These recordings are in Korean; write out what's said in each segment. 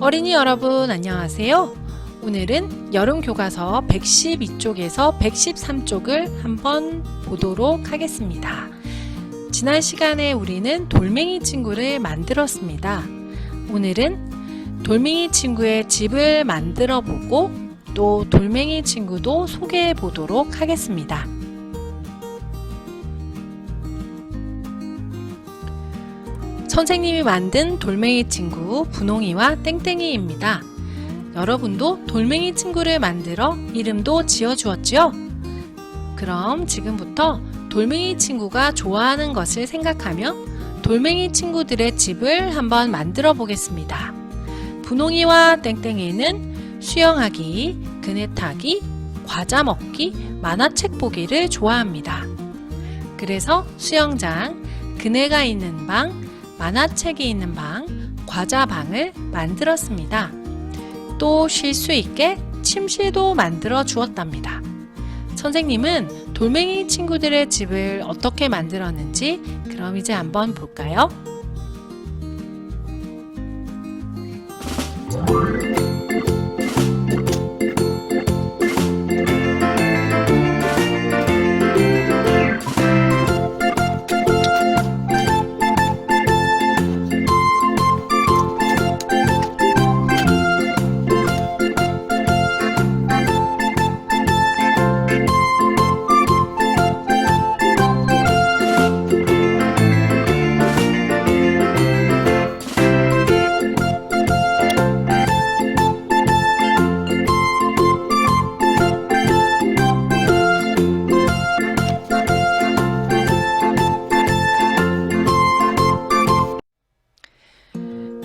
어린이 여러분 안녕하세요. 오늘은 여름 교과서 112쪽에서 113쪽을 한번 보도록 하겠습니다. 지난 시간에 우리는 돌멩이 친구를 만들었습니다. 오늘은 돌멩이 친구의 집을 만들어 보고 또 돌멩이 친구도 소개해 보도록 하겠습니다. 선생님이 만든 돌멩이 친구 분홍이와 땡땡이입니다. 여러분도 돌멩이 친구를 만들어 이름도 지어 주었지요? 그럼 지금부터 돌멩이 친구가 좋아하는 것을 생각하며 돌멩이 친구들의 집을 한번 만들어 보겠습니다. 분홍이와 땡땡이는 수영하기, 그네 타기, 과자 먹기, 만화책 보기를 좋아합니다. 그래서 수영장, 그네가 있는 방, 만화책이 있는 방, 과자 방을 만들었습니다. 또 쉴 수 있게 침실도 만들어 주었답니다. 선생님은 돌멩이 친구들의 집을 어떻게 만들었는지 그럼 이제 한번 볼까요?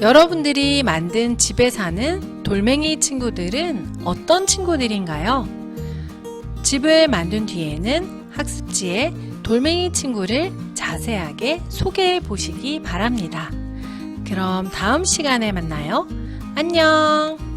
여러분들이 만든 집에 사는 돌멩이 친구들은 어떤 친구들인가요? 집을 만든 뒤에는 학습지에 돌멩이 친구를 자세하게 소개해 보시기 바랍니다. 그럼 다음 시간에 만나요. 안녕!